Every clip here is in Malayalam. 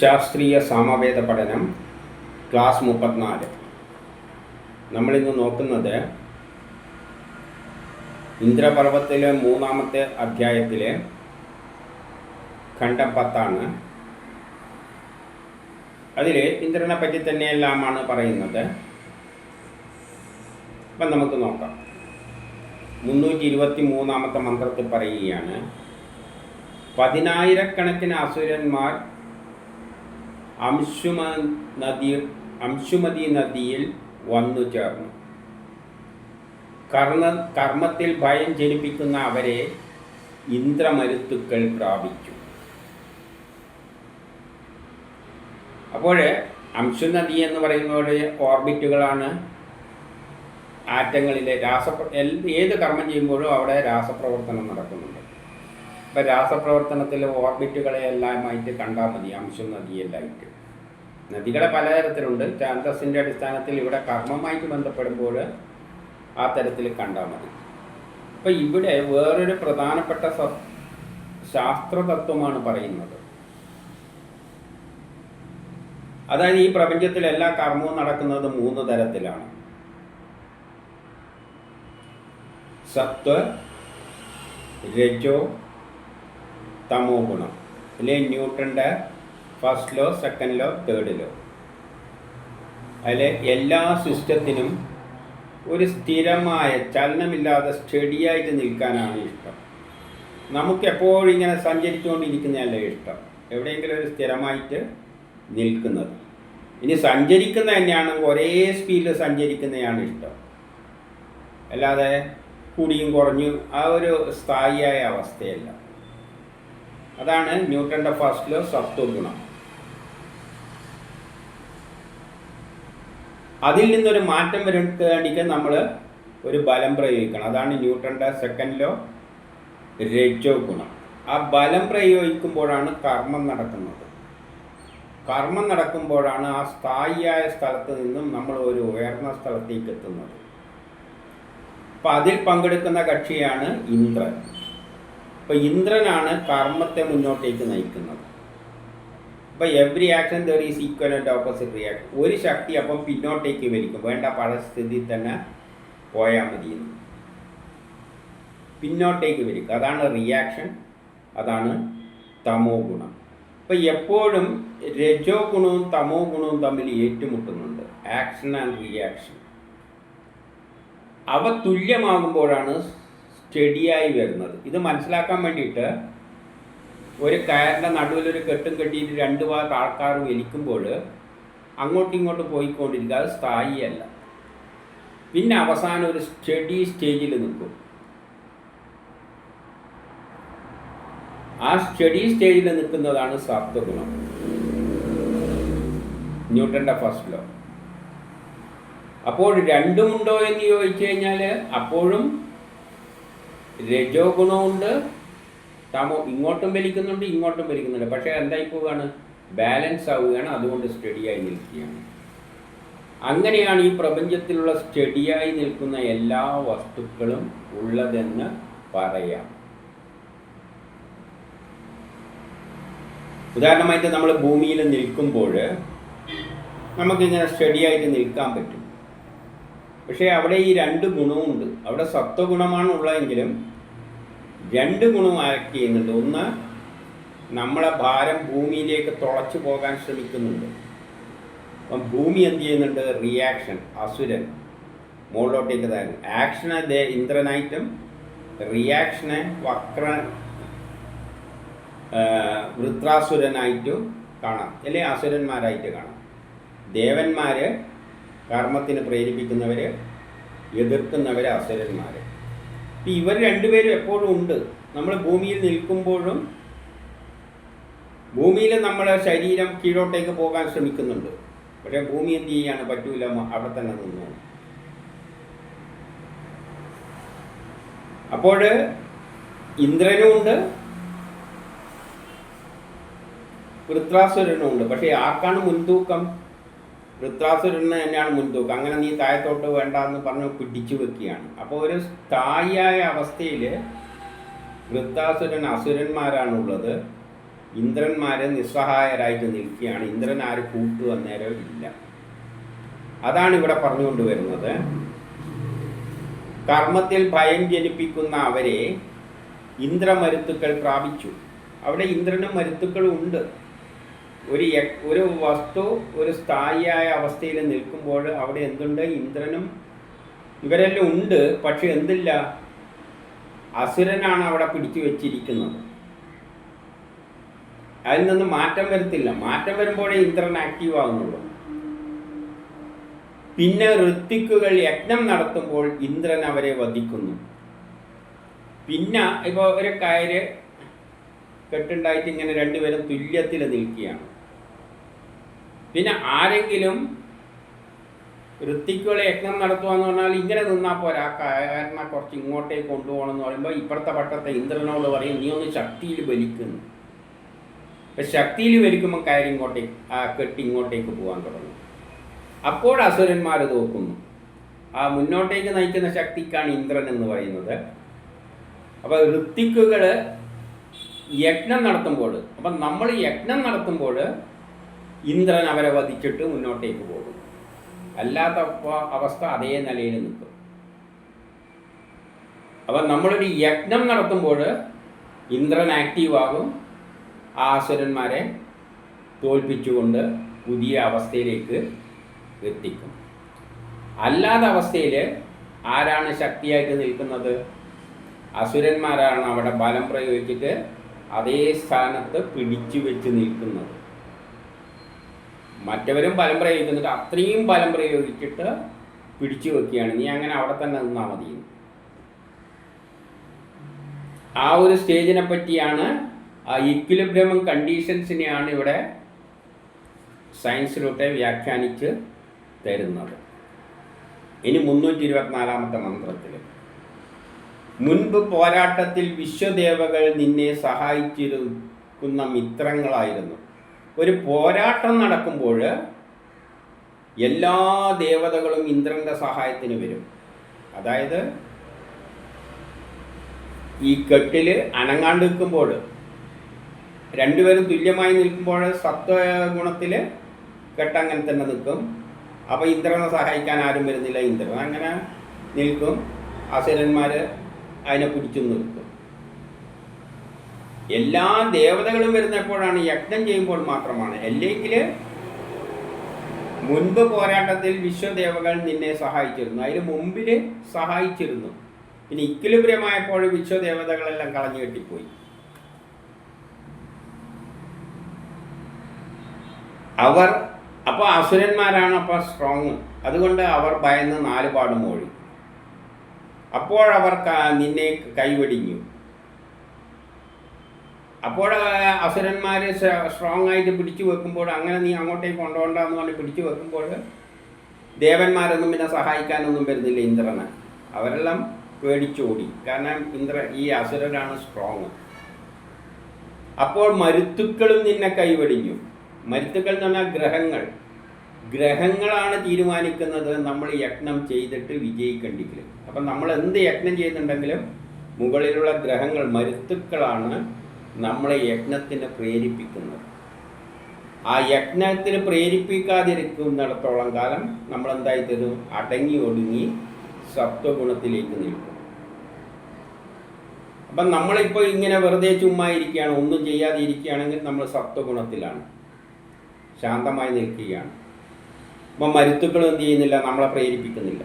ശാസ്ത്രീയ സാമവേദ പഠനം ക്ലാസ് മുപ്പത്തിനാല്. നമ്മളിന്ന് നോക്കുന്നത് ഇന്ദ്രപർവത്തിലെ മൂന്നാമത്തെ അധ്യായത്തിലെ ഖണ്ഡം പത്താണ്. അതിൽ ഇന്ദ്രനെ പറ്റി തന്നെയെല്ലാമാണ് പറയുന്നത്. അപ്പം നമുക്ക് നോക്കാം. മുന്നൂറ്റി ഇരുപത്തി മൂന്നാമത്തെ മന്ത്രത്തിൽ പറയുകയാണ് പതിനായിരക്കണക്കിന് അസുരന്മാർ അംശുമ നദി അംശുമതി നദിയിൽ വന്നു ചേർന്നു. കർണ കർമ്മത്തിൽ ഭയം ജനിപ്പിക്കുന്ന അവരെ ഇന്ദ്രമരുത്തുക്കൾ പ്രാപിച്ചു. അപ്പോൾ അംശുനദി എന്ന് പറയുന്നത് ഓർബിറ്റുകളാണ് ആറ്റങ്ങളിലെ രാസ ഏത് കർമ്മം ചെയ്യുമ്പോഴും അവിടെ രാസപ്രവർത്തനം നടക്കുന്നുണ്ട്. ഇപ്പം രാസപ്രവർത്തനത്തിൽ ഓർബിറ്റുകളെ എല്ലാമായിട്ട് കണ്ടാൽ മതി. അംശം നദിയെല്ലായിട്ട് നദികളെ പലതരത്തിലുണ്ട്. ചാന്തസിന്റെ അടിസ്ഥാനത്തിൽ ഇവിടെ കർമ്മമായിട്ട് ബന്ധപ്പെടുമ്പോൾ ആ തരത്തിൽ കണ്ടാൽ മതി. അപ്പം ഇവിടെ വേറൊരു പ്രധാനപ്പെട്ട ശാസ്ത്രതത്വമാണ് പറയുന്നത്. അതായത് ഈ പ്രപഞ്ചത്തിൽ എല്ലാ കർമ്മവും നടക്കുന്നത് മൂന്ന് തരത്തിലാണ്. സത്വ രജോ തമോ ഗുണം അല്ലെ ന്യൂട്ടന്റെ first law second law third law അതിലെ എല്ലാ സിസ്റ്റത്തിനും ഒരു സ്ഥിരമായ ചലനമില്ലാതെ സ്റ്റഡിയായിട്ട് നിൽക്കാനാണ് ഇഷ്ടം. നമുക്ക് എപ്പോഴും ഇങ്ങനെ സഞ്ചരിച്ചുകൊണ്ടിരിക്കുന്നതല്ല ഇഷ്ടം? എവിടെയെങ്കിലും ഒരു സ്ഥിരമായിട്ട് നിൽക്കുന്നത്. ഇനി സഞ്ചരിക്കുന്ന തന്നെയാണ് ഒരേ സ്പീഡിൽ സഞ്ചരിക്കുന്നതാണ് ഇഷ്ടം. അല്ലാതെ കൂടിയും കുറഞ്ഞു ആ ഒരു സ്ഥായിയായ അവസ്ഥയല്ല. അതാണ് ന്യൂട്ടന്റെ ഫസ്റ്റ് ലോ സത്വഗുണം അതിൽ നിന്നൊരു മാറ്റം വരുത്തേണ്ടിക്ക് നമ്മൾ ഒരു ബലം പ്രയോഗിക്കണം. അതാണ് ന്യൂട്ടന്റെ സെക്കൻഡ് ലോ രജോ ഗുണം. ആ ബലം പ്രയോഗിക്കുമ്പോഴാണ് കർമ്മം നടക്കുന്നത്. കർമ്മം നടക്കുമ്പോഴാണ് ആ സ്ഥായിയായ സ്ഥലത്ത് നിന്നും നമ്മൾ ഒരു ഉയർന്ന സ്ഥലത്തേക്ക് എത്തുന്നത്. അപ്പം അതിൽ പങ്കെടുക്കുന്ന കക്ഷിയാണ് ഇന്ദ്രൻ. അപ്പോൾ ഇന്ദ്രനാണ് കർമ്മത്തെ മുന്നോട്ടേക്ക് നയിക്കുന്നത്. അപ്പോൾ every action there is equal and opposite reaction ഒരു ശക്തി അപ്പം പിന്നോട്ടേക്ക് വലിക്കും. വേണ്ട പഴസ്ഥിതി തന്നെ പോയാൽ മതി. പിന്നോട്ടേക്ക് വലിക്കും. അതാണ് റിയാക്ഷൻ അതാണ് തമോ ഗുണം. അപ്പോൾ എപ്പോഴും രജോ ഗുണവും തമോ ഗുണവും തമ്മിൽ ഏറ്റുമുട്ടുന്നുണ്ട്. ആക്ഷൻ ആൻഡ് റിയാക്ഷൻ അവ തുല്യമാകുമ്പോഴാണ് സ്റ്റഡിയായി വരുന്നത്. ഇത് മനസ്സിലാക്കാൻ വേണ്ടിയിട്ട് ഒരു കയറിന്റെ നടുവിൽ ഒരു കെട്ടും കെട്ടിയിട്ട് രണ്ട് ഭാഗത്ത് ആൾക്കാർ വലിക്കുമ്പോൾ അങ്ങോട്ടും ഇങ്ങോട്ടും പോയിക്കൊണ്ടിരിക്കുക. അത് സ്ഥായിയല്ല. പിന്നെ അവസാനം ഒരു സ്റ്റഡി സ്റ്റേജിൽ നിൽക്കും. ആ സ്റ്റഡി സ്റ്റേജിൽ നിൽക്കുന്നതാണ് സത്വഗുണം ന്യൂട്ടന്റെ ഫസ്റ്റ് ലോ. അപ്പോൾ രണ്ടുമുണ്ടോ എന്ന് ചോദിച്ചു കഴിഞ്ഞാൽ അപ്പോഴും രജോ ഗുണമുണ്ട്. തമോ ഇങ്ങോട്ടും വലിക്കുന്നുണ്ട് ഇങ്ങോട്ടും വലിക്കുന്നുണ്ട്. പക്ഷേ എന്തായി പോവുകയാണ്? ബാലൻസ് ആവുകയാണ്. അതുകൊണ്ട് സ്റ്റഡിയായി നിൽക്കുകയാണ്. അങ്ങനെയാണ് ഈ പ്രപഞ്ചത്തിലുള്ള സ്റ്റഡിയായി നിൽക്കുന്ന എല്ലാ വസ്തുക്കളും ഉള്ളതെന്ന് പറയാം. ഉദാഹരണമായിട്ട് നമ്മൾ ഭൂമിയിൽ നിൽക്കുമ്പോൾ നമുക്കിങ്ങനെ സ്റ്റഡിയായിട്ട് നിൽക്കാൻ പറ്റും. പക്ഷേ അവിടെ ഈ രണ്ട് ഗുണവുമുണ്ട് അവിടെ സത്വഗുണമാണ് ഉള്ളതെങ്കിലും രണ്ട് ഗുണവും ആക്ട് ചെയ്യുന്നുണ്ട്. ഒന്ന് നമ്മളെ ഭാരം ഭൂമിയിലേക്ക് തുളച്ചു പോകാൻ ശ്രമിക്കുന്നുണ്ട്. അപ്പം ഭൂമി എന്ത് ചെയ്യുന്നുണ്ട്? റിയാക്ഷൻ അസുരൻ മുകളിലോട്ടേക്ക് താഴ്ന്നു. ആക്ഷനെ ദേ ഇന്ദ്രനായിട്ടും റിയാക്ഷനെ വക്ര വൃത്രാസുരനായിട്ടും കാണാം. അല്ലെ? അസുരന്മാരായിട്ട് കാണാം. ദേവന്മാർ കർമ്മത്തിന് പ്രേരിപ്പിക്കുന്നവർ എതിർക്കുന്നവർ അസുരന്മാർ ഇപ്പം ഇവർ രണ്ടുപേരും എപ്പോഴും ഉണ്ട്. നമ്മൾ ഭൂമിയിൽ നിൽക്കുമ്പോഴും ഭൂമിയിൽ നമ്മൾ ശരീരം കീഴോട്ടേക്ക് പോകാൻ ശ്രമിക്കുന്നുണ്ട്. പക്ഷേ ഭൂമി എന്ത് ചെയ്യാണ് പറ്റൂല അവിടെ തന്നെ നിന്നു. അപ്പോൾ ഇന്ദ്രനും ഉണ്ട്. വൃത്രാസുരനും ഉണ്ട്. പക്ഷേ ആർക്കാണ് മുൻതൂക്കം? വൃത്രാസുരന് തന്നെയാണ് മുൻതൂക്കം. അങ്ങനെ നീ താഴത്തോട്ട് വേണ്ട എന്ന് പറഞ്ഞ് പിടിച്ചു വെക്കുകയാണ്. അപ്പോൾ ഒരു സ്ഥായിയായ അവസ്ഥയിൽ വൃത്താസുരൻ അസുരന്മാരാണുള്ളത്. ഇന്ദ്രന്മാരെ നിസ്സഹായരായിട്ട് നിൽക്കുകയാണ്. ഇന്ദ്രൻ ആര് കൂട്ടു അന്നേരം ഇല്ല. അതാണ് ഇവിടെ പറഞ്ഞുകൊണ്ട് വരുന്നത്. കർമ്മത്തിൽ ഭയം ജനിപ്പിക്കുന്ന അവരെ ഇന്ദ്രമരുത്തുക്കൾ പ്രാപിച്ചു. അവിടെ ഇന്ദ്രനും മരുത്തുക്കളും ഉണ്ട്. ഒരു ഒരു വസ്തു ഒരു സ്ഥായിയായ അവസ്ഥയിൽ നിൽക്കുമ്പോൾ അവിടെ എന്തുണ്ട്? ഇന്ദ്രനും ഇവരെല്ലാം ഉണ്ട് പക്ഷെ എന്തില്ല? അസുരനാണ് അവിടെ പിടിച്ചു വെച്ചിരിക്കുന്നത്. അതിൽ നിന്ന് മാറ്റം വരത്തില്ല. മാറ്റം വരുമ്പോഴേ ഇന്ദ്രൻ ആക്റ്റീവ് ആകുന്നുള്ളൂ പിന്നെ ഋത്വിക്കുകൾ യജ്ഞം നടത്തുമ്പോൾ ഇന്ദ്രൻ അവരെ വധിക്കുന്നു. പിന്നെ ഇപ്പോൾ ഒരു കയറ് കെട്ടുണ്ടായിട്ട് ഇങ്ങനെ രണ്ടുപേരും തുല്യത്തിൽ നിൽക്കുകയാണ്. പിന്നെ ആരെങ്കിലും വൃത്തിക്കുള്ള യജ്ഞം നടത്തുക എന്ന് പറഞ്ഞാൽ ഇങ്ങനെ നിന്നാൽ പോരാ. കാരണം കുറച്ച് ഇങ്ങോട്ടേക്ക് കൊണ്ടുപോകണം എന്ന് പറയുമ്പോൾ ഇപ്പുറത്തെ പട്ടത്തെ ഇന്ദ്രനോട് പറയും നീ ഒന്ന് ശക്തിയിൽ വലിക്കുന്നു. ഇപ്പം ശക്തിയിൽ വലിക്കുമ്പോൾ കയറി ഇങ്ങോട്ടേക്ക് ആ കെട്ടി ഇങ്ങോട്ടേക്ക് പോകാൻ തുടങ്ങും. അപ്പോൾ അസുരന്മാർ തോക്കുന്നു ആ മുന്നോട്ടേക്ക് നയിക്കുന്ന ശക്തിക്കാണ് ഇന്ദ്രൻ എന്ന് പറയുന്നത്. അപ്പോൾ ഋത്തിക്കുകൾ യജ്ഞം നടത്തുമ്പോൾ അപ്പം നമ്മൾ യജ്ഞം നടത്തുമ്പോൾ ഇന്ദ്രൻ അവരെ വധിച്ചിട്ട് മുന്നോട്ടേക്ക് പോകും. അല്ലാത്ത അവസ്ഥ അതേ നിലയിൽ നിൽക്കും. അപ്പം നമ്മളൊരു യജ്ഞം നടത്തുമ്പോൾ ഇന്ദ്രൻ ആക്റ്റീവ് ആകും. ആ അസുരന്മാരെ തോൽപ്പിച്ചുകൊണ്ട് പുതിയ അവസ്ഥയിലേക്ക് എത്തിക്കും. അല്ലാത്ത അവസ്ഥയിൽ ആരാണ് ശക്തിയായിട്ട് നിൽക്കുന്നത്? അസുരന്മാരാണ് അവിടെ ബലം പ്രയോഗിച്ചിട്ട് അതേ സ്ഥാനത്ത് പിടിച്ചു വെച്ച് നിൽക്കുന്നത്. മറ്റവരും ബലം പ്രയോഗിക്കുന്നുണ്ട് അത്രയും ബലം പ്രയോഗിച്ചിട്ട് പിടിച്ചു വെക്കുകയാണ്. നീ അങ്ങനെ അവിടെ തന്നെ നിന്നാൽ മതി. ആ ഒരു സ്റ്റേജിനെ പറ്റിയാണ് ആ ഇക്വിലിബ്രിയം കണ്ടീഷൻസിനെയാണ് ഇവിടെ സയൻസിലൂടെ വ്യാഖ്യാനിച്ച് തരുന്നത്. ഇനി മുന്നൂറ്റി ഇരുപത്തിനാലാമത്തെ മന്ത്രത്തിൽ. മുൻപ് പോരാട്ടത്തിൽ വിശ്വദേവകൾ നിന്നെ സഹായിച്ചിരിക്കുന്ന മിത്രങ്ങളായിരുന്നു. ഒരു പോരാട്ടം നടക്കുമ്പോൾ എല്ലാ ദേവതകളും ഇന്ദ്രന്റെ സഹായത്തിന് വരും. അതായത് ഈ കെട്ടിൽ അനങ്ങാണ്ട് നിൽക്കുമ്പോൾ രണ്ടുപേരും തുല്യമായി നിൽക്കുമ്പോൾ സത്വഗുണത്തിൽ കെട്ടങ്ങനെ തന്നെ നിൽക്കും. അപ്പോൾ ഇന്ദ്രനെ സഹായിക്കാൻ ആരും വരുന്നില്ല. ഇന്ദ്രൻ അങ്ങനെ നിൽക്കും. അസുരന്മാർ അതിനെ പിടിച്ചു നിർത്തും. എല്ലാ ദേവതകളും വരുന്നപ്പോഴാണ് യജ്ഞം ചെയ്യുമ്പോൾ മാത്രമാണ്. അല്ലെങ്കിൽ മുൻപ് പോരാട്ടത്തിൽ വിശ്വദേവകൾ നിന്നെ സഹായിച്ചിരുന്നു. അതിന് മുമ്പിൽ സഹായിച്ചിരുന്നു. പിന്നെ ഇക്കിലുപുരമായപ്പോൾ വിശ്വദേവതകളെല്ലാം കളഞ്ഞു കെട്ടിപ്പോയി. അവർ അപ്പോൾ അസുരന്മാരാണ് അപ്പോൾ സ്ട്രോങ് അതുകൊണ്ട് അവർ ഭയന്ന് നാല് പാടും ഓടി അപ്പോഴവർ നിന്നെ കൈവെടിഞ്ഞു. അപ്പോൾ അസുരന്മാർ സ്ട്രോങ് ആയിട്ട് പിടിച്ചു വെക്കുമ്പോൾ അങ്ങനെ നീ അങ്ങോട്ടേക്ക് കൊണ്ടുപോകണ്ടെന്ന് പറഞ്ഞ് പിടിച്ചു വെക്കുമ്പോൾ ദേവന്മാരൊന്നും പിന്നെ സഹായിക്കാനൊന്നും വരുന്നില്ല ഇന്ദ്രന്. അവരെല്ലാം പേടിച്ചോടി. കാരണം ഇന്ദ്ര ഈ അസുരനാണ് സ്ട്രോങ് അപ്പോൾ മരുത്തുക്കളും നിന്നെ കൈവെടിഞ്ഞു. മരുത്തുക്കൾ എന്ന് പറഞ്ഞാൽ ഗ്രഹങ്ങൾ. ഗ്രഹങ്ങളാണ് തീരുമാനിക്കുന്നത്. നമ്മൾ യജ്ഞം ചെയ്തിട്ട് വിജയിക്കണ്ടെങ്കിൽ അപ്പം നമ്മൾ എന്ത് യജ്ഞം ചെയ്യുന്നുണ്ടെങ്കിലും മുകളിലുള്ള ഗ്രഹങ്ങൾ മരുത്തുക്കളാണ് നമ്മളെ യജ്ഞത്തിന് പ്രേരിപ്പിക്കുന്നത്. ആ യജ്ഞത്തിന് പ്രേരിപ്പിക്കാതിരിക്കുന്നിടത്തോളം കാലം നമ്മൾ എന്തായി തരും അടങ്ങി ഒടുങ്ങി സത്വഗുണത്തിലേക്ക് നിൽക്കും. അപ്പം നമ്മളിപ്പോൾ ഇങ്ങനെ വെറുതെ ചുമ്മാ ഇരിക്കുകയാണ് ഒന്നും ചെയ്യാതെ ഇരിക്കുകയാണെങ്കിൽ നമ്മൾ സത്വഗുണത്തിലാണ്. ശാന്തമായി നിൽക്കുകയാണ്. അപ്പം മരുത്തുക്കൾ എന്ത് ചെയ്യുന്നില്ല? നമ്മളെ പ്രേരിപ്പിക്കുന്നില്ല.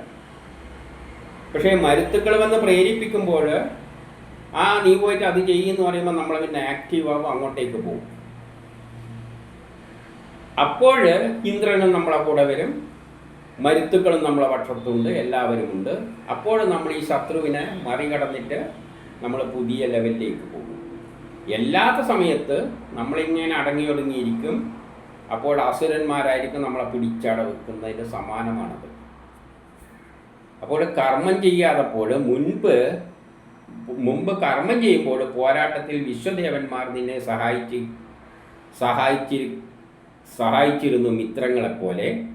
പക്ഷേ മരുത്തുക്കൾ വന്ന് പ്രേരിപ്പിക്കുമ്പോൾ ആ നീ പോയിട്ട് അത് ചെയ്യുമെന്ന് പറയുമ്പോൾ നമ്മൾ പിന്നെ ആക്റ്റീവ് ആകും അങ്ങോട്ടേക്ക് പോകും. അപ്പോൾ ഇന്ദ്രനും നമ്മളെ കൂടെ വരും. മരുത്തുക്കളും നമ്മളെ പക്ഷത്തുണ്ട് എല്ലാവരും ഉണ്ട്. അപ്പോൾ നമ്മൾ ഈ ശത്രുവിനെ മറികടന്നിട്ട് നമ്മൾ പുതിയ ലെവലിലേക്ക് പോകും. എല്ലാത്ത സമയത്ത് നമ്മളിങ്ങനെ അടങ്ങി ഒടുങ്ങിയിരിക്കും അപ്പോൾ അസുരന്മാരായിരിക്കും നമ്മളെ പിടിച്ചട വെക്കുന്നതിന് സമാനമാണത്. അപ്പോൾ കർമ്മം ചെയ്യാതപ്പോൾ മുൻപ് മുമ്പ് കർമ്മം ചെയ്യുമ്പോൾ പോരാട്ടത്തിൽ വിശ്വദേവന്മാർ നിന്നെ സഹായിച്ച് സഹായിച്ചി സഹായിച്ചിരുന്നു മിത്രങ്ങളെപ്പോലെ.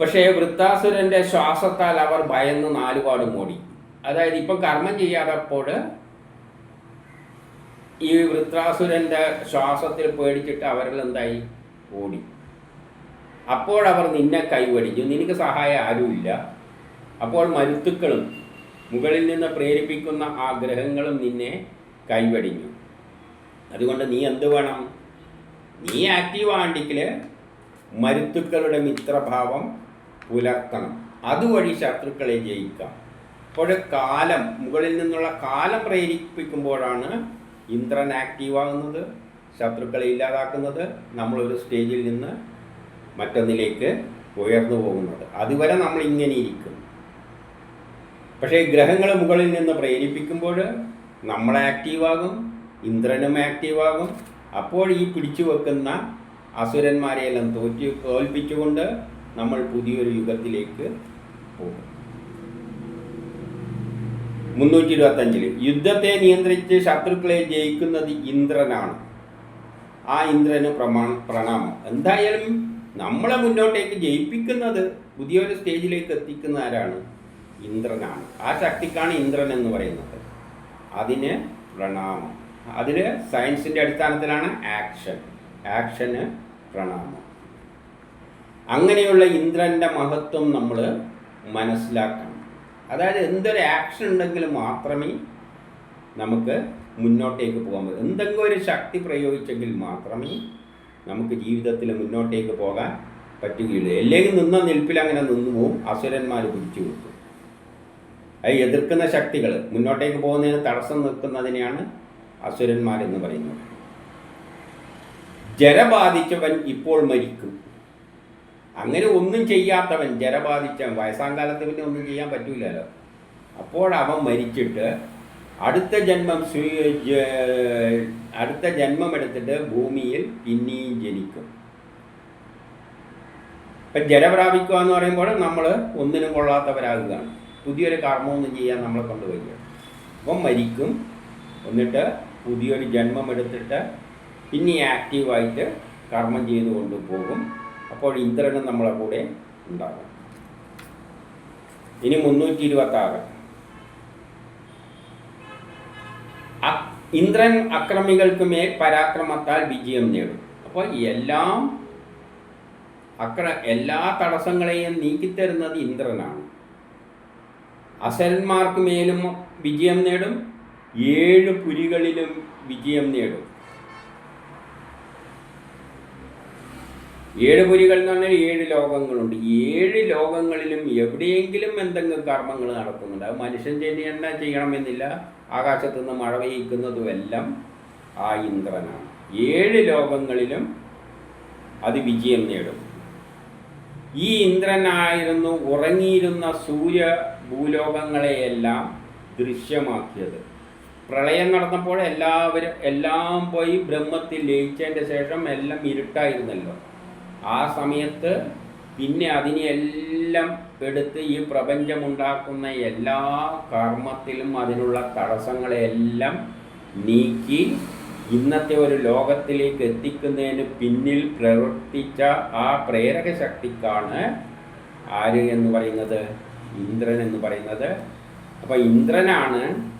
പക്ഷേ വൃത്താസുരന്റെ ശ്വാസത്താൽ അവർ ഭയന്ന് നാലുപാട് ഓടി അതായത് ഇപ്പം കർമ്മം ചെയ്യാതപ്പോൾ ഈ വൃത്താസുരന്റെ ശ്വാസത്തിൽ പേടിച്ചിട്ട് അവരിൽ എന്തായി? ഓടി. അപ്പോഴവർ നിന്നെ കൈവടിഞ്ഞു. നിനക്ക് സഹായം ആരുമില്ല. അപ്പോൾ മരുത്തുക്കളും മുകളിൽ നിന്ന് പ്രേരിപ്പിക്കുന്ന ആഗ്രഹങ്ങളും ഗ്രഹങ്ങളും നിന്നെ കൈവടിഞ്ഞു. അതുകൊണ്ട് നീ എന്ത് വേണം? നീ ആക്റ്റീവ് ആണെങ്കിൽ മരുത്തുക്കളുടെ മിത്രഭാവം പുലർത്തണം. അതുവഴി ശത്രുക്കളെ ജയിക്കാം. അപ്പോൾ കാലം മുകളിൽ നിന്നുള്ള കാലം പ്രേരിപ്പിക്കുമ്പോഴാണ് ഇന്ദ്രൻ ആക്റ്റീവ് ആകുന്നത് ശത്രുക്കളെ ഇല്ലാതാക്കുന്നത് നമ്മളൊരു സ്റ്റേജിൽ നിന്ന് മറ്റൊന്നിലേക്ക് ഉയർന്നു പോകുന്നത്. അതുവരെ നമ്മൾ ഇങ്ങനെ ഇരിക്കും. പക്ഷേ ഗ്രഹങ്ങൾ മുകളിൽ നിന്ന് പ്രേരിപ്പിക്കുമ്പോൾ നമ്മൾ ആക്റ്റീവാകും ഇന്ദ്രനും ആക്റ്റീവാകും. അപ്പോൾ ഈ പിടിച്ചു വെക്കുന്ന അസുരന്മാരെയെല്ലാം തോറ്റി തോൽപ്പിച്ചുകൊണ്ട് നമ്മൾ പുതിയൊരു യുഗത്തിലേക്ക് പോകും. മുന്നൂറ്റി ഇരുപത്തഞ്ചിൽ യുദ്ധത്തെ നിയന്ത്രിച്ച് ശത്രുക്കളെ ജയിക്കുന്നത് ഇന്ദ്രനാണ്. ആ ഇന്ദ്രന് പ്രമാ പ്രണാമം. എന്തായാലും നമ്മളെ മുന്നോട്ടേക്ക് ജയിപ്പിക്കുന്നത് പുതിയൊരു സ്റ്റേജിലേക്ക് എത്തിക്കുന്ന ആരാണ്? ഇന്ദ്രനാണ്. ആ ശക്തിക്കാണ് ഇന്ദ്രൻ എന്ന് പറയുന്നത്. അതിന് പ്രണാമം. അതിൽ സയൻസിന്റെ അടിസ്ഥാനത്തിലാണ് ആക്ഷൻ. ആക്ഷന് പ്രണാമം. അങ്ങനെയുള്ള ഇന്ദ്രന്റെ മഹത്വം നമ്മൾ മനസ്സിലാക്കണം. അതായത് എന്തൊരു ആക്ഷൻ ഉണ്ടെങ്കിൽ മാത്രമേ നമുക്ക് മുന്നോട്ടേക്ക് പോകാൻ പറ്റും. എന്തെങ്കിലും ഒരു ശക്തി പ്രയോഗിച്ചെങ്കിൽ മാത്രമേ നമുക്ക് ജീവിതത്തിൽ മുന്നോട്ടേക്ക് പോകാൻ പറ്റുകയുള്ളൂ. അല്ലെങ്കിൽ നിന്ന നിൽപ്പിൽ അങ്ങനെ നിന്നു പോവും. അസുരന്മാർ പിടിച്ചു വെക്കും. അത് എതിർക്കുന്ന ശക്തികൾ മുന്നോട്ടേക്ക് പോകുന്നതിന് തടസ്സം നിൽക്കുന്നതിനെയാണ് അസുരന്മാരെന്ന് പറയുന്നത്. ജലബാധിച്ചവൻ ഇപ്പോൾ മരിക്കും. അങ്ങനെ ഒന്നും ചെയ്യാത്തവൻ ജലബാധിച്ച വയസ്സാം കാലത്ത് പിന്നെ ഒന്നും ചെയ്യാൻ പറ്റൂലല്ലോ. അപ്പോൾ അവൻ മരിച്ചിട്ട് അടുത്ത ജന്മം അടുത്ത ജന്മം എടുത്തിട്ട് ഭൂമിയിൽ പിന്നെയും ജനിക്കും. ഇപ്പം ജലപ്രാപിക്കുക എന്ന് പറയുമ്പോൾ നമ്മൾ ഒന്നിനും കൊള്ളാത്തവരാകുകയാണ്. പുതിയൊരു കർമ്മമൊന്നും ചെയ്യാൻ നമ്മളെ കൊണ്ടുപോയി അപ്പം മരിക്കും. എന്നിട്ട് പുതിയൊരു ജന്മം എടുത്തിട്ട് പിന്നെ ആക്റ്റീവായിട്ട് കർമ്മം ചെയ്തു കൊണ്ടുപോകും. അപ്പോൾ ഇന്ദ്രനും നമ്മളെ കൂടെ ഉണ്ടാകും. ഇനി മുന്നൂറ്റി ഇരുപത്തി ആറ് ഇന്ദ്രൻ അക്രമികൾക്ക് മേൽ പരാക്രമത്താൽ വിജയം നേടും. അപ്പോൾ എല്ലാം അക്ര എല്ലാ തടസ്സങ്ങളെയും നീക്കിത്തരുന്നത് ഇന്ദ്രനാണ്. അസരന്മാർക്ക് മേലും വിജയം നേടും ഏഴ് പുരികളിലും വിജയം നേടും. ഏഴ് പുരികൾ എന്ന് പറഞ്ഞാൽ ഏഴ് ലോകങ്ങളുണ്ട്. ഏഴ് ലോകങ്ങളിലും എവിടെയെങ്കിലും എന്തെങ്കിലും കർമ്മങ്ങൾ നടക്കുന്നുണ്ട്. അത് മനുഷ്യൻ ചെയ്യേണ്ട ചെയ്യണമെന്നില്ല. ആകാശത്തു നിന്ന് മഴ പെയ്യിക്കുന്നതും എല്ലാം ആ ഇന്ദ്രനാണ്. ഏഴ് ലോകങ്ങളിലും അത് വിജയം നേടും. ഈ ഇന്ദ്രനായിരുന്നു ഉറങ്ങിയിരുന്ന സൂര്യ ഭൂലോകങ്ങളെയെല്ലാം ദൃശ്യമാക്കിയത്. പ്രളയം നടന്നപ്പോൾ എല്ലാവരും എല്ലാം പോയി ബ്രഹ്മത്തിൽ ലയിച്ചതിന്റെ ശേഷം എല്ലാം ഇരുട്ടായിരുന്നല്ലോ. ആ സമയത്ത് പിന്നെ അതിനെ എല്ലാം എടുത്ത് ഈ പ്രപഞ്ചമുണ്ടാക്കുന്ന എല്ലാ കർമ്മത്തിലും അതിനുള്ള തടസ്സങ്ങളെല്ലാം നീക്കി ഇന്നത്തെ ഒരു ലോകത്തിലേക്ക് എത്തിക്കുന്നതിന് പിന്നിൽ പ്രവർത്തിച്ച ആ പ്രേരക ശക്തിക്കാണ് ആര് എന്ന് പറയുന്നത്? ഇന്ദ്രൻ എന്ന് പറയുന്നത്. അപ്പോൾ ഇന്ദ്രനാണ്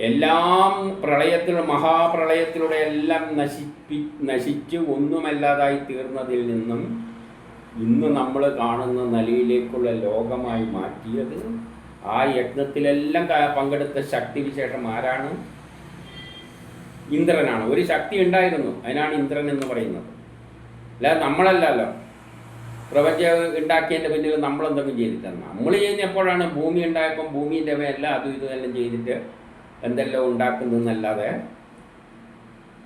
എല്ലാം പ്രളയത്തിൽ മഹാപ്രളയത്തിലൂടെ എല്ലാം നശിപ്പി നശിച്ച് ഒന്നുമല്ലാതായി തീർന്നതിൽ നിന്നും ഇന്ന് നമ്മൾ കാണുന്ന നിലയിലേക്കുള്ള ലോകമായി മാറ്റിയത്. ആ യജ്ഞത്തിലെല്ലാം പങ്കെടുത്ത ശക്തി വിശേഷം ആരാണ്? ഇന്ദ്രനാണ്. ഒരു ശക്തി ഉണ്ടായിരുന്നു. അതിനാണ് ഇന്ദ്രൻ എന്ന് പറയുന്നത്. അല്ലാതെ നമ്മളല്ലല്ലോ. പ്രപഞ്ചം ഉണ്ടാക്കിയതിന്റെ പിന്നിൽ നമ്മൾ എന്തെങ്കിലും ചെയ്തിട്ടാണ് നമ്മൾ ചെയ്യുന്ന എപ്പോഴാണ് ഭൂമി ഉണ്ടായപ്പം ഭൂമിന്റെ മേലെല്ലാം അതും ഇതും എല്ലാം ചെയ്തിട്ട് എന്തെല്ലാം ഉണ്ടാക്കുന്നതെന്നല്ലാതെ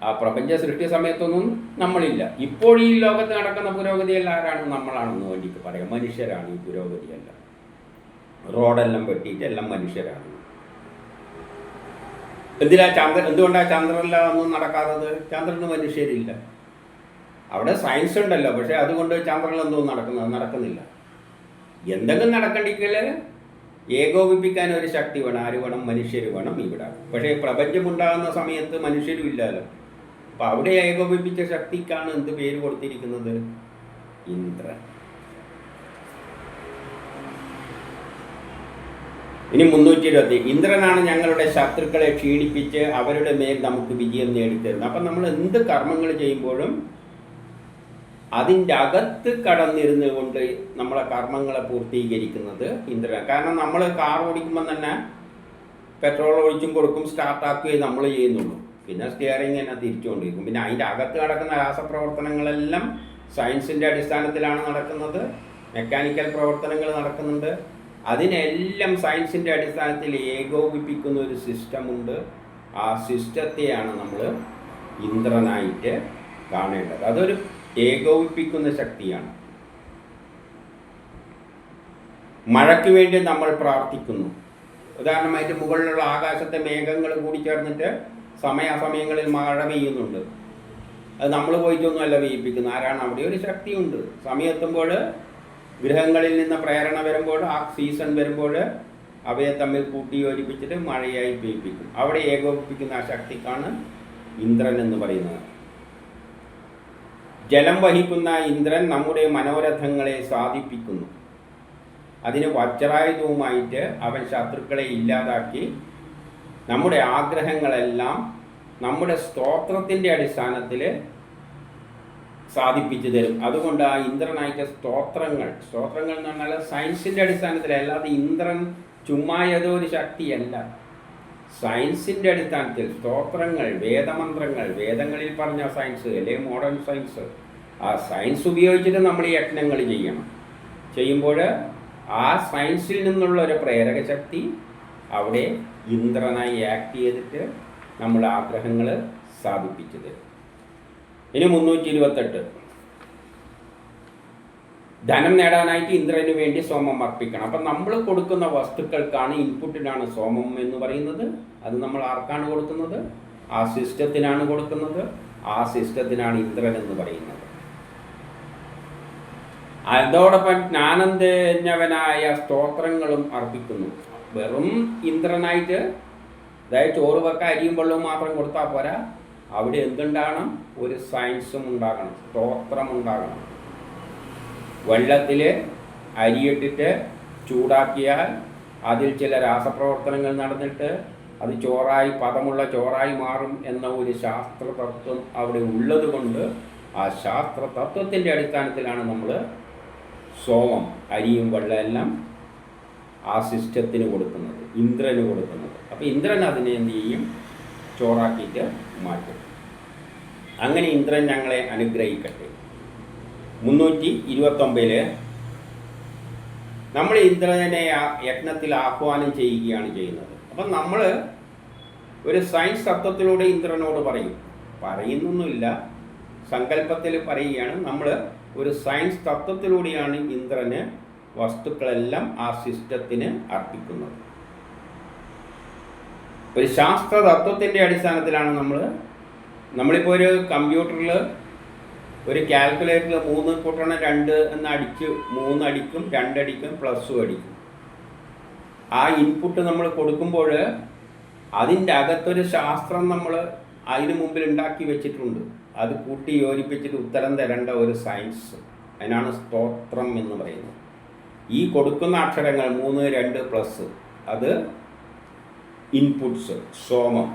ആ പ്രപഞ്ച സൃഷ്ടി സമയത്തൊന്നും നമ്മളില്ല. ഇപ്പോൾ ഈ ലോകത്ത് നടക്കുന്ന പുരോഗതിയെല്ലാം ആരാണ്? നമ്മളാണെന്ന് വേണ്ടിയിട്ട് പറയാം. മനുഷ്യരാണ് ഈ പുരോഗതിയെല്ലാം. റോഡെല്ലാം വെട്ടിയിട്ട് എല്ലാം മനുഷ്യരാണ്. എന്തിനാ ചന്ദ്രൻ എന്തുകൊണ്ടാണ് ചന്ദ്രനല്ല ഒന്നും നടക്കാത്തത്? ചന്ദ്രന് മനുഷ്യരില്ല. അവിടെ സയൻസ് ഉണ്ടല്ലോ. പക്ഷേ അതുകൊണ്ട് ചന്ദ്രനിലൊന്നും നടക്കുന്നത് നടക്കുന്നില്ല. എന്തെങ്കിലും നടക്കണ്ടെങ്കിൽ ഏകോപിപ്പിക്കാൻ ഒരു ശക്തി വേണം. ആര് വേണം? മനുഷ്യർ വേണം ഇവിടെ. പക്ഷേ പ്രപഞ്ചമുണ്ടാകുന്ന സമയത്ത് മനുഷ്യരും ഇല്ലല്ലോ. അപ്പം അവിടെ ഏകോപിപ്പിച്ച ശക്തിക്കാണ് എന്ത് പേര് കൊടുത്തിരിക്കുന്നത്? ഇന്ദ്ര ഇനി മുന്നൂറ്റി ഇരുപത്തി ഇന്ദ്രനാണ് ഞങ്ങളുടെ ശത്രുക്കളെ ക്ഷീണിപ്പിച്ച് അവരുടെ മേൽ നമുക്ക് വിജയം നേടിത്തരുന്നത്. അപ്പം നമ്മൾ എന്ത് കർമ്മങ്ങൾ ചെയ്യുമ്പോഴും അതിന്റെ അകത്ത് കടന്നിരുന്നു കൊണ്ട് നമ്മളെ കർമ്മങ്ങളെ പൂർത്തീകരിക്കുന്നത് ഇന്ദ്രൻ കാരണം നമ്മൾ കാർ ഓടിക്കുമ്പോൾ തന്നെ പെട്രോൾ ഒഴിച്ചും കൊടുക്കും സ്റ്റാർട്ടാക്കുകയും നമ്മൾ ചെയ്യുന്നുള്ളൂ. പിന്നെ സ്റ്റിയറിംഗ് തന്നെ തിരിച്ചുകൊണ്ടിരിക്കും. പിന്നെ അതിന്റെ അകത്ത് നടക്കുന്ന രാസപ്രവർത്തനങ്ങളെല്ലാം സയൻസിന്റെ അടിസ്ഥാനത്തിലാണ് നടക്കുന്നത്. മെക്കാനിക്കൽ പ്രവർത്തനങ്ങൾ നടക്കുന്നുണ്ട്. അതിനെല്ലാം സയൻസിന്റെ അടിസ്ഥാനത്തിൽ ഏകോപിപ്പിക്കുന്ന ഒരു സിസ്റ്റമുണ്ട് ആ സിസ്റ്റത്തെയാണ് നമ്മൾ ഇന്ദ്രനായിട്ട് കാണേണ്ടത്. അതൊരു ഏകോപിപ്പിക്കുന്ന ശക്തിയാണ്. മഴയ്ക്ക് വേണ്ടി നമ്മൾ പ്രാർത്ഥിക്കുന്നു. ഉദാഹരണമായിട്ട് മുകളിലുള്ള ആകാശത്തെ മേഘങ്ങൾ കൂടി ചേർന്നിട്ട് സമയാസമയങ്ങളിൽ മഴ പെയ്യുന്നുണ്ട്. അത് നമ്മൾ പോയിട്ടൊന്നുമല്ല പെയ്യിപ്പിക്കുന്നത്. ആരാണ്? അവിടെ ഒരു ശക്തിയുണ്ട്. സമയത്തുമ്പോൾ ഗ്രഹങ്ങളിൽ നിന്ന് പ്രേരണ വരുമ്പോൾ ആ സീസൺ വരുമ്പോൾ അവയെ തമ്മിൽ കൂട്ടി യോജിപ്പിച്ചിട്ട് മഴയായി പെയ്യിപ്പിക്കും. അവിടെ ഏകോപിപ്പിക്കുന്ന ആ ശക്തിക്കാണ് ഇന്ദ്രൻ എന്ന് പറയുന്നത്. ജലം വഹിക്കുന്ന ഇന്ദ്രൻ നമ്മുടെ മനോരഥങ്ങളെ സാധിപ്പിക്കുന്നു അതിന് വജ്രായുധവുമായിട്ട് അവൻ ശത്രുക്കളെ ഇല്ലാതാക്കി നമ്മുടെ ആഗ്രഹങ്ങളെല്ലാം നമ്മുടെ സ്തോത്രത്തിന്റെ അടിസ്ഥാനത്തിൽ സാധിപ്പിച്ചു തരും. അതുകൊണ്ട് ആ ഇന്ദ്രനായിട്ട് സ്തോത്രങ്ങൾ സ്തോത്രങ്ങൾ എന്ന് പറഞ്ഞാൽ സയൻസിന്റെ അടിസ്ഥാനത്തിൽ അല്ലാതെ ഇന്ദ്രൻ ചുമ്മാ ഏതോ ഒരു ശക്തിയല്ല. സയൻസിന്റെ അടിസ്ഥാനത്തിൽ സ്തോത്രങ്ങൾ വേദമന്ത്രങ്ങൾ വേദങ്ങളിൽ പറഞ്ഞ സയൻസ് അല്ലെ? മോഡേൺ സയൻസ് ആ സയൻസ് ഉപയോഗിച്ചിട്ട് നമ്മൾ ഈ യജ്ഞങ്ങൾ ചെയ്യണം. ചെയ്യുമ്പോൾ ആ സയൻസിൽ നിന്നുള്ള ഒരു പ്രേരക ശക്തി അവിടെ ഇന്ദ്രനായി ആക്ട് ചെയ്തിട്ട് നമ്മൾ ആഗ്രഹങ്ങൾ സ്ഥാപിപ്പിച്ചത് ഇനി മുന്നൂറ്റി ഇരുപത്തെട്ട് ധനം നേടാനായിട്ട് ഇന്ദ്രന് വേണ്ടി സോമം അർപ്പിക്കണം. അപ്പം നമ്മൾ കൊടുക്കുന്ന വസ്തുക്കൾക്കാണ് ഇൻപുട്ടിനാണ് സോമം എന്ന് പറയുന്നത്. അത് നമ്മൾ ആർക്കാണ് കൊടുക്കുന്നത്? ആ സിസ്റ്റത്തിനാണ് കൊടുക്കുന്നത്. ആ സിസ്റ്റത്തിനാണ് ഇന്ദ്രൻ എന്ന് പറയുന്നത്. അതോടൊപ്പം ജ്ഞാനന്തജ്ഞവനായ സ്തോത്രങ്ങളും അർപ്പിക്കുന്നു. വെറും ഇന്ദ്രനായിട്ട് അതായത് ചോറ് വെക്ക അരിയും വെള്ളവും മാത്രം കൊടുത്താൽ പോരാ. അവിടെ എന്തുണ്ടാകണം? ഒരു സയൻസും ഉണ്ടാകണം. സ്തോത്രം ഉണ്ടാകണം വെള്ളത്തിൽ അരിയിട്ടിട്ട് ചൂടാക്കിയാൽ അതിൽ ചില രാസപ്രവർത്തനങ്ങൾ നടന്നിട്ട് അത് ചോറായി പദമുള്ള ചോറായി മാറും എന്ന ഒരു ശാസ്ത്രതത്വം അവിടെ ഉള്ളതുകൊണ്ട് ആ ശാസ്ത്ര തത്വത്തിന്റെ അടിസ്ഥാനത്തിലാണ് നമ്മൾ സോമം അരിയും വെള്ളമെല്ലാം ആ സിസ്റ്റത്തിന് കൊടുക്കുന്നത് ഇന്ദ്രന് കൊടുക്കുന്നത്. അപ്പോൾ ഇന്ദ്രൻ അതിനെ എന്ത് ചെയ്യും? ചോറാക്കിയിട്ട് മാറ്റും. അങ്ങനെ ഇന്ദ്രൻ ഞങ്ങളെ അനുഗ്രഹിക്കട്ടെ. മുന്നൂറ്റി ഇരുപത്തൊമ്പതിൽ നമ്മൾ ഇന്ദ്രനെ യജ്ഞത്തിൽ ആഹ്വാനം ചെയ്യുകയാണ് ചെയ്യുന്നത്. അപ്പം നമ്മൾ ഒരു സയൻസ് തത്വത്തിലൂടെ ഇന്ദ്രനോട് പറയും. പറയുന്നൊന്നുമില്ല. സങ്കല്പത്തിൽ പറയുകയാണ്. നമ്മൾ ഒരു സയൻസ് തത്വത്തിലൂടെയാണ് ഇന്ദ്രന് വസ്തുക്കളെല്ലാം ആ സിസ്റ്റത്തിന് അർപ്പിക്കുന്നത്. ഒരു ശാസ്ത്ര തത്വത്തിന്റെ അടിസ്ഥാനത്തിലാണ് നമ്മൾ നമ്മളിപ്പോൾ ഒരു കമ്പ്യൂട്ടറിൽ ഒരു കാൽക്കുലേറ്ററിൽ മൂന്ന് കൂട്ടണം രണ്ട് എന്ന് അടിച്ച് മൂന്ന് അടിക്കും രണ്ടടിക്കും പ്ലസ്സും അടിക്കും. ആ ഇൻപുട്ട് നമ്മൾ കൊടുക്കുമ്പോൾ അതിന്റെ അകത്തൊരു ശാസ്ത്രം നമ്മൾ അതിനു മുമ്പിൽ ഉണ്ടാക്കി വെച്ചിട്ടുണ്ട്. അത് കൂട്ടി യോജിപ്പിച്ചിട്ട് ഉത്തരം തരേണ്ട ഒരു സയൻസ് അതിനാണ് സ്തോത്രം എന്ന് പറയുന്നത്. ഈ കൊടുക്കുന്ന അക്ഷരങ്ങൾ മൂന്ന് രണ്ട് പ്ലസ് അത് ഇൻപുട്സ് സോമം.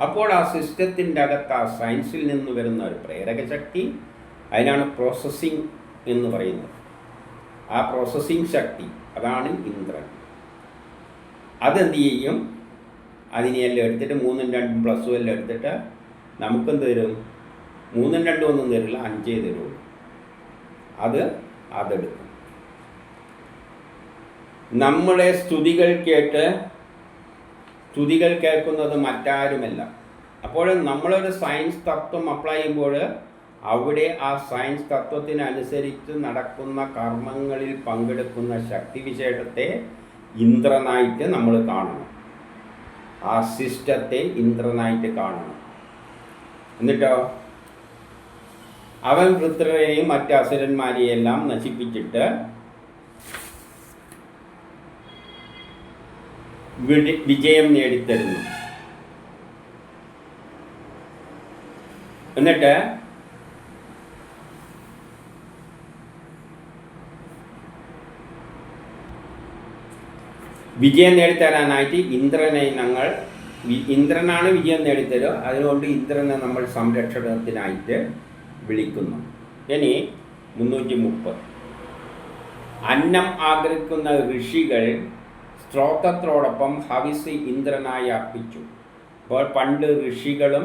അപ്പോൾ ആ സിസ്റ്റത്തിന്റെ അകത്ത് ആ സയൻസിൽ നിന്ന് വരുന്ന ഒരു പ്രേരക ശക്തി അതിനാണ് പ്രോസസ്സിങ് എന്ന് പറയുന്നത്. ആ പ്രോസസ്സിംഗ് ശക്തി അതാണ് ഇന്ദ്രൻ. അതെന്ത് ചെയ്യും? അതിനെയെല്ലാം എടുത്തിട്ട് മൂന്നും രണ്ടും പ്ലസ്സും എല്ലാം എടുത്തിട്ട് നമുക്കെന്ത് തരും? മൂന്നും രണ്ടും ഒന്നും തരില്ല അഞ്ചേ തരുള്ളൂ അത് അതെടുക്കും. നമ്മളെ സ്തുതികൾ കേട്ട് സ്തുതികൾ കേൾക്കുന്നത് മറ്റാരുമല്ല. അപ്പോൾ നമ്മളൊരു സയൻസ് തത്വം അപ്ലൈ ചെയ്യുമ്പോൾ അവിടെ ആ സയൻസ് തത്വത്തിനനുസരിച്ച് നടക്കുന്ന കർമ്മങ്ങളിൽ പങ്കെടുക്കുന്ന ശക്തിവിശേഷത്തെ ഇന്ദ്രനായിട്ട് നമ്മൾ കാണണം. ആ സിസ്റ്റത്തെ ഇന്ദ്രനായിട്ട് കാണണം. എന്നിട്ടോ? അവൻ വൃത്രരെയും മറ്റ് അസുരന്മാരെയെല്ലാം നശിപ്പിച്ചിട്ട് വിജയം നേടിത്തരുന്നു. എന്നിട്ട് വിജയം നേടിത്തരാനായിട്ട് ഇന്ദ്രനെ ഞങ്ങൾ ഇന്ദ്രനാണ് വിജയം നേടിത്തരുക. അതുകൊണ്ട് ഇന്ദ്രനെ നമ്മൾ സംരക്ഷണത്തിനായിട്ട് വിളിക്കുന്നു. ഇനി മുന്നൂറ്റി മുപ്പത് അന്നം ആഗ്രഹിക്കുന്ന ഋഷികൾ സ്ത്രോത്രത്തോടൊപ്പം ഹവിസ് ഇന്ദ്രനായി അർപ്പിച്ചു. അപ്പോൾ പണ്ട് ഋഷികളും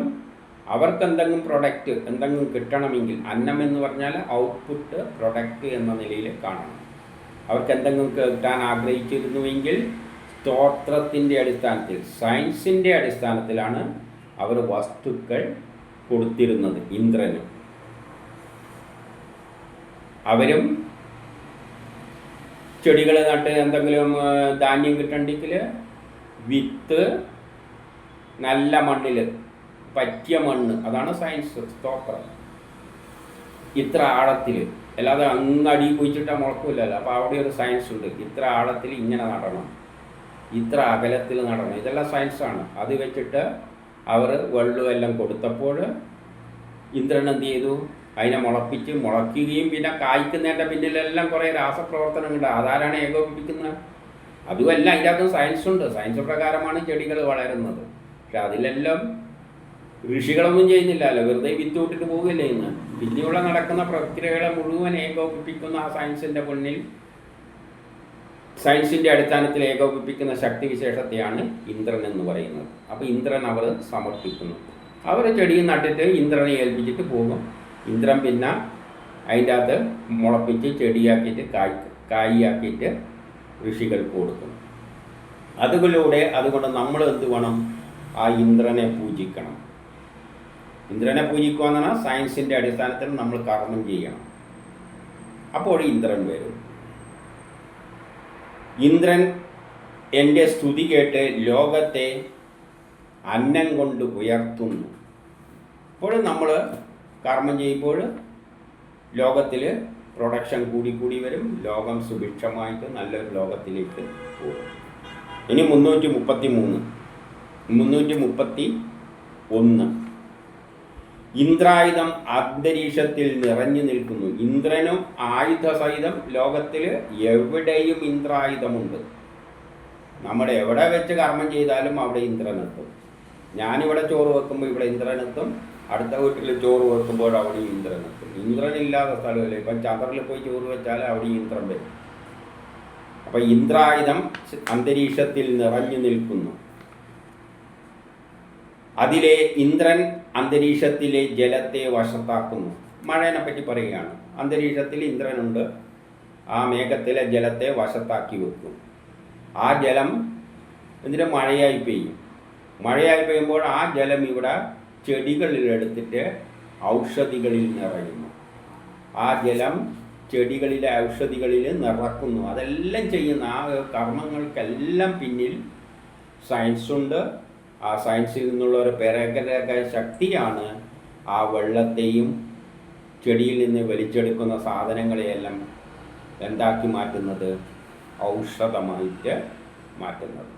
അവർക്ക് എന്തെങ്കിലും പ്രൊഡക്റ്റ് എന്തെങ്കിലും കിട്ടണമെങ്കിൽ അന്നം എന്ന് പറഞ്ഞാൽ ഔട്ട്പുട്ട് പ്രൊഡക്റ്റ് എന്ന നിലയിൽ കാണണം. അവർക്ക് എന്തെങ്കിലും കിട്ടാൻ ആഗ്രഹിച്ചിരുന്നുവെങ്കിൽ സ്തോത്രത്തിന്റെ അടിസ്ഥാനത്തിൽ സയൻസിന്റെ അടിസ്ഥാനത്തിലാണ് അവർ വസ്തുക്കൾ കൊടുത്തിരുന്നത് ഇന്ദ്രനും. അവരും ചെടികൾ നട്ട് എന്തെങ്കിലും ധാന്യം കിട്ടണ്ടെങ്കിൽ വിത്ത് നല്ല മണ്ണിൽ പറ്റിയ മണ്ണ്. അതാണ് സയൻസ് സ്റ്റോപ്പർ ഇത്ര ആഴത്തിൽ അല്ലാതെ അങ്ങ് അടി കുഴിച്ചിട്ടാൽ മുളക്കില്ലല്ലോ. അപ്പോൾ അവിടെ ഒരു സയൻസ് ഉണ്ട്. ഇത്ര ആഴത്തിൽ ഇങ്ങനെ നടണം. ഇത്ര അകലത്തിൽ നടണം. ഇതെല്ലാം സയൻസാണ് അത് വെച്ചിട്ട് അവർ വെള്ളവും എല്ലാം കൊടുത്തപ്പോൾ ഇന്ദ്രൻ എന്ത് ചെയ്തു? അതിനെ മുളപ്പിച്ച് മുളയ്ക്കുകയും പിന്നെ കായ്ക്കുന്നതിന്റെ പിന്നിലെല്ലാം കുറേ രാസപ്രവർത്തനങ്ങളുണ്ട്. അതാരാണ് ഏകോപിപ്പിക്കുന്നത്? അതുമല്ല അതിന്റെ അകത്ത് സയൻസ് ഉണ്ട്. സയൻസ് പ്രകാരമാണ് ചെടികൾ വളരുന്നത്. പക്ഷെ അതിലെല്ലാം ഋഷികളൊന്നും ചെയ്യുന്നില്ലല്ലോ. വെറുതെ വിത്ത് വിട്ടിട്ട് പോവുകയല്ലേ ഇന്ന്. പിന്നെയുള്ള നടക്കുന്ന പ്രക്രിയകളെ മുഴുവൻ ഏകോപിപ്പിക്കുന്ന ആ സയൻസിന്റെ മുന്നിൽ സയൻസിന്റെ അടിസ്ഥാനത്തിൽ ഏകോപിപ്പിക്കുന്ന ശക്തിവിശേഷത്തെയാണ് ഇന്ദ്രൻ എന്ന് പറയുന്നത്. അപ്പോൾ ഇന്ദ്രൻ അവർ സമർപ്പിക്കുന്നു. അവർ ചെടിയും നട്ടിട്ട് ഇന്ദ്രനെ ഏൽപ്പിച്ചിട്ട് പോകും. ഇന്ദ്രൻ പിന്നെ അതിന്റെ അകത്ത് മുളപ്പിച്ച് ചെടിയാക്കിയിട്ട് കായ് കായിയാക്കിയിട്ട് ഋഷികൾക്ക് കൊടുക്കും. അതുകളിലൂടെ അതുകൊണ്ട് നമ്മൾ എന്ത് വേണം? ആ ഇന്ദ്രനെ പൂജിക്കണം. ഇന്ദ്രനെ പൂജിക്കുക എന്ന് പറഞ്ഞാൽ സയൻസിന്റെ അടിസ്ഥാനത്തിൽ നമ്മൾ കർമ്മം ചെയ്യണം. അപ്പോൾ ഇന്ദ്രൻ വരും. ഇന്ദ്രൻ എന്റെ സ്തുതി കേട്ട് ലോകത്തെ അന്നം കൊണ്ട് ഉയർത്തുന്നു. അപ്പോൾ നമ്മൾ കർമ്മം ചെയ്യുമ്പോൾ ലോകത്തിൽ പ്രൊഡക്ഷൻ കൂടി കൂടി വരും. ലോകം സുഭിക്ഷമായിട്ട് നല്ലൊരു ലോകത്തിലേക്ക് പോകും. ഇനി മുന്നൂറ്റി മുപ്പത്തി മൂന്ന് മുന്നൂറ്റി മുപ്പത്തി ഒന്ന് ഇന്ദ്രായുധം അന്തരീക്ഷത്തിൽ നിറഞ്ഞു നിൽക്കുന്നു. ഇന്ദ്രനും ആയുധ സഹിതം ലോകത്തിൽ എവിടെയും ഇന്ദ്രായുധമുണ്ട്. നമ്മുടെ എവിടെ വെച്ച് കർമ്മം ചെയ്താലും അവിടെ ഇന്ദ്രനെത്തും ഞാനിവിടെ ചോറ് വെക്കുമ്പോൾ ഇവിടെ ഇന്ദ്രനെത്തും അടുത്ത വീട്ടിൽ ചോറ് വെക്കുമ്പോൾ അവിടെ ഇന്ദ്രൻ എത്തും ഇന്ദ്രനില്ലാത്ത സ്ഥലമല്ലേ? ഇപ്പം ചന്ദ്രനിൽ പോയി ചോറ് വെച്ചാൽ അവിടെ ഇന്ദ്രൻ വരും. അപ്പം ഇന്ദ്രായുധം അന്തരീക്ഷത്തിൽ നിറഞ്ഞു നിൽക്കുന്നു. അതിലെ ഇന്ദ്രൻ അന്തരീക്ഷത്തിലെ ജലത്തെ വശത്താക്കുന്നു. മഴേനെ പറ്റി പറയുകയാണ്. അന്തരീക്ഷത്തിൽ ഇന്ദ്രനുണ്ട്. ആ മേഘത്തിലെ ജലത്തെ വശത്താക്കി വെക്കും. ആ ജലം എന്നിട്ട് മഴയായി പെയ്യും. മഴയായി പെയ്യുമ്പോൾ ആ ജലം ഇവിടെ ചെടികളിൽ എടുത്തിട്ട് ഔഷധികളിൽ നിറയുന്നു. ആ ജലം ചെടികളിലെ ഔഷധികളിൽ നിറക്കുന്നു. അതെല്ലാം ചെയ്യുന്ന ആ കർമ്മങ്ങൾക്കെല്ലാം പിന്നിൽ സയൻസ് ഉണ്ട് ആ സയൻസിൽ നിന്നുള്ള ഒരു പേരകരക ശക്തിയാണ് ആ വെള്ളത്തെയും ചെടിയിൽ നിന്ന് വലിച്ചെടുക്കുന്ന സാധനങ്ങളെയെല്ലാം എന്താക്കി മാറ്റുന്നത്? ഔഷധമായിട്ട് മാറ്റുന്നത്.